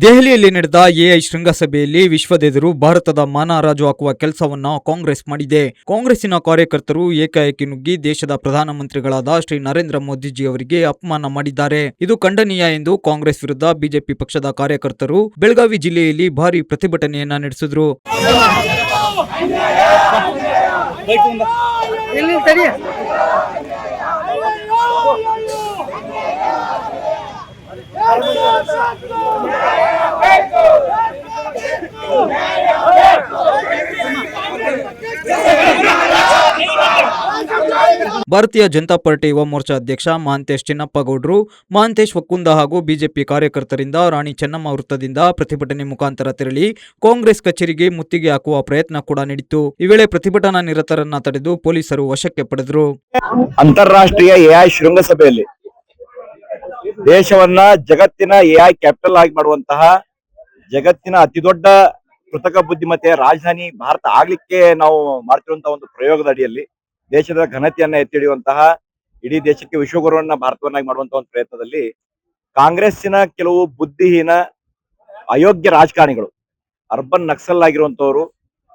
ದೆಹಲಿಯಲ್ಲಿ ನಡೆದ ಎಐ ಶೃಂಗಸಭೆಯಲ್ಲಿ ವಿಶ್ವದೆದುರು ಭಾರತದ ಮಾನ ಹರಾಜು ಹಾಕುವ ಕೆಲಸವನ್ನ ಕಾಂಗ್ರೆಸ್ ಮಾಡಿದೆ. ಕಾಂಗ್ರೆಸ್ಸಿನ ಕಾರ್ಯಕರ್ತರು ಏಕಾಏಕಿ ನುಗ್ಗಿ ದೇಶದ ಪ್ರಧಾನಮಂತ್ರಿಗಳಾದ ಶ್ರೀ ನರೇಂದ್ರ ಮೋದಿಜಿ ಅವರಿಗೆ ಅಪಮಾನ ಮಾಡಿದ್ದಾರೆ. ಇದು ಖಂಡನೀಯ ಎಂದು ಕಾಂಗ್ರೆಸ್ ವಿರುದ್ಧ ಬಿಜೆಪಿ ಪಕ್ಷದ ಕಾರ್ಯಕರ್ತರು ಬೆಳಗಾವಿ ಜಿಲ್ಲೆಯಲ್ಲಿ ಭಾರಿ ಪ್ರತಿಭಟನೆಯನ್ನ ನಡೆಸಿದ್ರು. ಭಾರತೀಯ ಜನತಾ ಪಾರ್ಟಿ ಯುವ ಮೋರ್ಚಾ ಅಧ್ಯಕ್ಷ ಮಹಾಂತೇಶ್ ಚಿನ್ನಪ್ಪಗೌಡರು, ಮಹಾಂತೇಶ್ ಒಕ್ಕುಂದ ಹಾಗೂ ಬಿಜೆಪಿ ಕಾರ್ಯಕರ್ತರಿಂದ ರಾಣಿ ಚೆನ್ನಮ್ಮ ವೃತ್ತದಿಂದ ಪ್ರತಿಭಟನೆ ಮುಖಾಂತರ ತೆರಳಿ ಕಾಂಗ್ರೆಸ್ ಕಚೇರಿಗೆ ಮುತ್ತಿಗೆ ಹಾಕುವ ಪ್ರಯತ್ನ ಕೂಡ ನಡೆಯಿತು ಈ ವೇಳೆ ಪ್ರತಿಭಟನಾ ನಿರತರನ್ನ ತಡೆದು ಪೊಲೀಸರು ವಶಕ್ಕೆ ಪಡೆದರು. ಅಂತಾರಾಷ್ಟ್ರೀಯ ಎಐ ಶೃಂಗಸಭೆಯಲ್ಲಿ ದೇಶವನ್ನ ಜಗತ್ತಿನ ಎಐ ಕ್ಯಾಪಿಟಲ್ ಆಗಿ ಮಾಡುವಂತಹ ಜಗತ್ತಿನ ಅತಿ ದೊಡ್ಡ ಕೃತಕ ಬುದ್ಧಿಮತ್ತೆಯ ರಾಜಧಾನಿ ಭಾರತ ಆಗ್ಲಿಕ್ಕೆ ನಾವು ಮಾಡ್ತಿರುವಂತಹ ಒಂದು ಪ್ರಯೋಗದ ಅಡಿಯಲ್ಲಿ ದೇಶದ ಘನತೆಯನ್ನ ಎತ್ತಿ ಹಿಡಿಯುವಂತಹ ಇಡೀ ದೇಶಕ್ಕೆ ವಿಶ್ವಗುರುವನ್ನ ಭಾರತವನ್ನಾಗಿ ಮಾಡುವಂತಹ ಒಂದು ಪ್ರಯತ್ನದಲ್ಲಿ ಕಾಂಗ್ರೆಸ್ಸಿನ ಕೆಲವು ಬುದ್ಧಿಹೀನ ಅಯೋಗ್ಯ ರಾಜಕಾರಣಿಗಳು, ಅರ್ಬನ್ ನಕ್ಸಲ್ ಆಗಿರುವಂತವರು,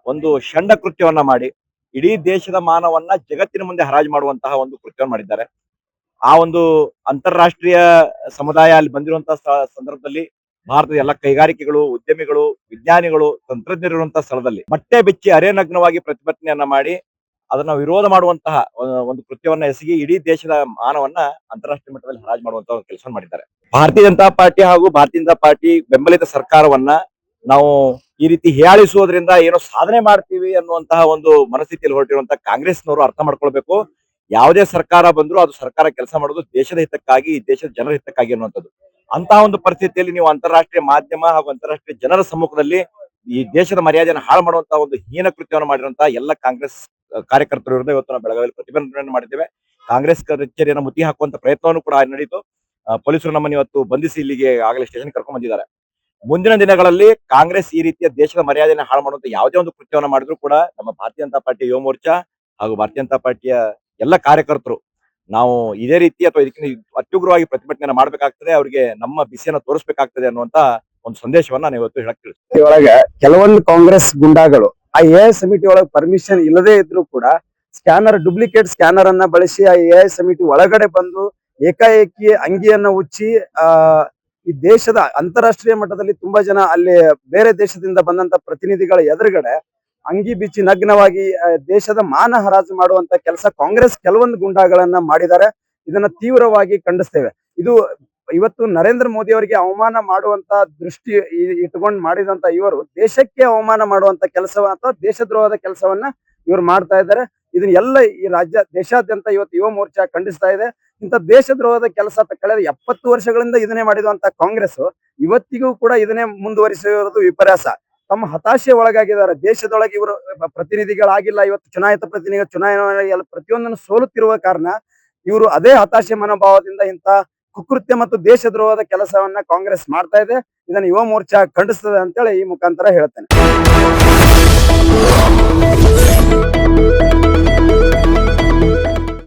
ಒಂದು ಷಂಡ ಕೃತ್ಯವನ್ನ ಮಾಡಿ ಇಡೀ ದೇಶದ ಮಾನವನ್ನ ಜಗತ್ತಿನ ಮುಂದೆ ಹರಾಜು ಮಾಡುವಂತಹ ಒಂದು ಕೃತ್ಯವನ್ನು ಮಾಡಿದ್ದಾರೆ. ಆ ಒಂದು ಅಂತಾರಾಷ್ಟ್ರೀಯ ಸಮುದಾಯ ಅಲ್ಲಿ ಬಂದಿರುವಂತಹ ಸಂದರ್ಭದಲ್ಲಿ ಭಾರತದ ಎಲ್ಲ ಕೈಗಾರಿಕೆಗಳು, ಉದ್ಯಮಿಗಳು, ವಿಜ್ಞಾನಿಗಳು, ತಂತ್ರಜ್ಞರು ಇರುವಂತಹ ಸ್ಥಳದಲ್ಲಿ ಬಟ್ಟೆ ಬಿಚ್ಚಿ ಅರೆನಗ್ನವಾಗಿ ಪ್ರತಿಭಟನೆಯನ್ನ ಮಾಡಿ ಅದನ್ನ ವಿರೋಧ ಮಾಡುವಂತಹ ಒಂದು- ಕೃತ್ಯವನ್ನ ಎಸಗಿ ಇಡೀ ದೇಶದ ಮಾನವನ್ನ ಅಂತಾರಾಷ್ಟ್ರೀಯ ಮಟ್ಟದಲ್ಲಿ ಹರಾಜು ಮಾಡುವಂತಹ ಒಂದು ಕೆಲಸ ಮಾಡಿದ್ದಾರೆ. ಭಾರತೀಯ ಜನತಾ ಪಾರ್ಟಿ ಹಾಗೂ ಭಾರತೀಯ ಜನತಾ ಪಾರ್ಟಿ ಬೆಂಬಲಿತ ಸರ್ಕಾರವನ್ನ ನಾವು ಈ ರೀತಿ ಹೀಯಾಳಿಸುವುದರಿಂದ ಏನೋ ಸಾಧನೆ ಮಾಡ್ತೀವಿ ಅನ್ನುವಂತಹ ಒಂದು ಮನಸ್ಥಿತಿಯಲ್ಲಿ ಹೊರಟಿರುವಂತಹ ಕಾಂಗ್ರೆಸ್ನವರು ಅರ್ಥ ಮಾಡ್ಕೊಳ್ಬೇಕು. ಯಾವುದೇ ಸರ್ಕಾರ ಬಂದ್ರು ಅದು ಸರ್ಕಾರ ಕೆಲಸ ಮಾಡೋದು ದೇಶದ ಹಿತಕ್ಕಾಗಿ, ದೇಶದ ಜನರ ಹಿತಕ್ಕಾಗಿ ಅನ್ನುವಂಥದ್ದು. ಅಂತಹ ಒಂದು ಪರಿಸ್ಥಿತಿಯಲ್ಲಿ ನೀವು ಅಂತಾರಾಷ್ಟ್ರೀಯ ಮಾಧ್ಯಮ ಹಾಗೂ ಅಂತಾರಾಷ್ಟ್ರೀಯ ಜನರ ಸಮ್ಮುಖದಲ್ಲಿ ಈ ದೇಶದ ಮರ್ಯಾದೆಯನ್ನು ಹಾಳು ಮಾಡುವಂತಹ ಒಂದು ಹೀನ ಕೃತ್ಯವನ್ನು ಮಾಡಿರುವಂತಹ ಎಲ್ಲ ಕಾಂಗ್ರೆಸ್ ಕಾರ್ಯಕರ್ತರ ವಿರುದ್ಧ ಇವತ್ತು ನಾವು ಬೆಳಗಾವಿಯಲ್ಲಿ ಪ್ರತಿಭಟನೆ ಮಾಡಿದ್ದೇವೆ. ಕಾಂಗ್ರೆಸ್ ಕಚೇರಿಯನ್ನು ಮುತಿ ಹಾಕುವಂತ ಪ್ರಯತ್ನವನ್ನು ಕೂಡ ನಡೆಯಿತು. ಪೊಲೀಸರು ನಮ್ಮನ್ನು ಇವತ್ತು ಬಂಧಿಸಿ ಇಲ್ಲಿಗೆ ಆಗಲೇ ಸ್ಟೇಷನ್ ಕರ್ಕೊಂಡ್ ಬಂದಿದ್ದಾರೆ. ಮುಂದಿನ ದಿನಗಳಲ್ಲಿ ಕಾಂಗ್ರೆಸ್ ಈ ರೀತಿಯ ದೇಶದ ಮರ್ಯಾದೆಯನ್ನು ಹಾಳು ಮಾಡುವಂತ ಯಾವುದೇ ಒಂದು ಕೃತ್ಯವನ್ನು ಮಾಡಿದ್ರು ಕೂಡ ನಮ್ಮ ಭಾರತೀಯ ಜನತಾ ಪಾರ್ಟಿ ಯುವ ಮೋರ್ಚಾ ಹಾಗೂ ಭಾರತೀಯ ಜನತಾ ಪಾರ್ಟಿಯ ಎಲ್ಲ ಕಾರ್ಯಕರ್ತರು ನಾವು ಇದೇ ರೀತಿ ಅಥವಾ ಇದಕ್ಕಿಂತ ಅತ್ಯುಗ್ರವಾಗಿ ಪ್ರತಿಭಟನೆ ಮಾಡಬೇಕಾಗ್ತದೆ. ಅವರಿಗೆ ನಮ್ಮ ಬಿಸಿಯನ್ನು ತೋರಿಸಬೇಕಾಗ್ತದೆ ಅನ್ನುವಂತ ಒಂದು ಸಂದೇಶವನ್ನ ನಾನು ಇವತ್ತು ಹೇಳಕ್ ಕೆಲವೊಂದು ಕಾಂಗ್ರೆಸ್ ಗುಂಡಾಗಳು ಆ ಎ ಸಮಿತಿ ಒಳಗೆ ಪರ್ಮಿಷನ್ ಇಲ್ಲದೆ ಇದ್ರು ಕೂಡ ಸ್ಕ್ಯಾನರ್ ಡೂಪ್ಲಿಕೇಟ್ ಸ್ಕ್ಯಾನರ್ ಅನ್ನ ಬಳಸಿ ಆ ಎ ಸಮಿತಿ ಒಳಗಡೆ ಬಂದು ಏಕಾಏಕಿ ಅಂಗಿಯನ್ನ ಉಚ್ಚಿ, ಆ, ಈ ದೇಶದ ಅಂತಾರಾಷ್ಟ್ರೀಯ ಮಟ್ಟದಲ್ಲಿ ತುಂಬಾ ಜನ ಅಲ್ಲಿ ಬೇರೆ ದೇಶದಿಂದ ಬಂದಂತ ಪ್ರತಿನಿಧಿಗಳ ಎದುರುಗಡೆ ಅಂಗಿ ಬಿಚ್ಚಿ ನಗ್ನವಾಗಿ ದೇಶದ ಮಾನ ಹರಾಜು ಮಾಡುವಂತ ಕೆಲಸ ಕಾಂಗ್ರೆಸ್ ಕೆಲವೊಂದು ಗುಂಡಾಗಳನ್ನ ಮಾಡಿದ್ದಾರೆ. ಇದನ್ನ ತೀವ್ರವಾಗಿ ಖಂಡಿಸ್ತೇವೆ. ಇದು ಇವತ್ತು ನರೇಂದ್ರ ಮೋದಿ ಅವರಿಗೆ ಅವಮಾನ ಮಾಡುವಂತ ದೃಷ್ಟಿ ಇಟ್ಕೊಂಡು ಮಾಡಿದಂತ ಇವರು ದೇಶಕ್ಕೆ ಅವಮಾನ ಮಾಡುವಂತ ಕೆಲಸ ಅಥವಾ ದೇಶದ್ರೋಹದ ಕೆಲಸವನ್ನ ಇವ್ರು ಮಾಡ್ತಾ ಇದ್ದಾರೆ. ಇದನ್ನ ಎಲ್ಲ ಈ ರಾಜ್ಯ, ದೇಶಾದ್ಯಂತ ಇವತ್ತು ಯುವ ಮೋರ್ಚಾ ಖಂಡಿಸ್ತಾ ಇದೆ. ಇಂಥ ದೇಶದ್ರೋಹದ ಕೆಲಸ ಕಳೆದ ಎಪ್ಪತ್ತು ವರ್ಷಗಳಿಂದ ಇದನ್ನೇ ಮಾಡಿದಂತ ಕಾಂಗ್ರೆಸ್ ಇವತ್ತಿಗೂ ಕೂಡ ಇದನ್ನೇ ಮುಂದುವರಿಸಿರೋದು ವಿಪರ್ಯಾಸ. ತಮ್ಮ ಹತಾಶೆ ಒಳಗಾಗಿದ್ದಾರೆ. ದೇಶದೊಳಗೆ ಇವರು ಪ್ರತಿನಿಧಿಗಳಾಗಿಲ್ಲ. ಇವತ್ತು ಚುನಾಯಿತ ಪ್ರತಿನಿಧಿಗಳು ಚುನಾವಣೆ ಪ್ರತಿಯೊಂದನ್ನು ಸೋಲುತ್ತಿರುವ ಕಾರಣ ಇವರು ಅದೇ ಹತಾಶೆ ಮನೋಭಾವದಿಂದ ಇಂಥ ಕುಕೃತ್ಯ ಮತ್ತು ದೇಶದ್ರೋಹದ ಕೆಲಸವನ್ನ ಕಾಂಗ್ರೆಸ್ ಮಾಡ್ತಾ ಇದೆ. ಇದನ್ನ ಯುವ ಮೋರ್ಚಾ ಖಂಡಿಸ್ತದೆ ಅಂತೇಳಿ ಈ ಮುಖಾಂತರ ಹೇಳ್ತೇನೆ.